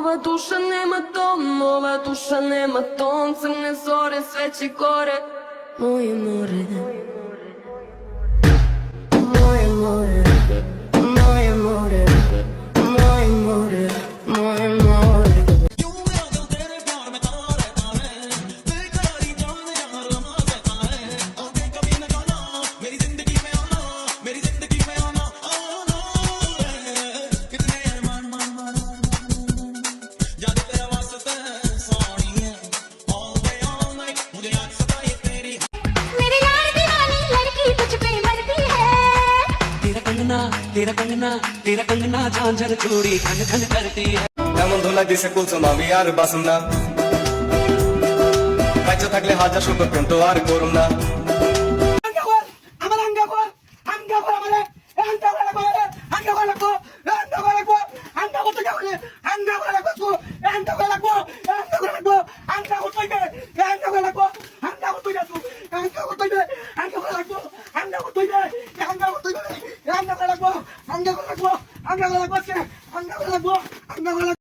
Ова душа нема тон, ова душа нема тон Црне зоре, свечи горе Моje more Moje more Moje Kangana तेरा कंगना तेरा कंगना झांझर चूड़ी खन खन करती है এমন ধোলা দিছে কুলসুম আমি আর বাসুম না বাচ্চা থাকলে হাজার শুকর প্রেম তো আর করুম না আঙ্গাগর আমার লাগবো আঙ্গাগর লাগবো আঙ্গাগর লাগবো আঙ্গাগর লাগবো।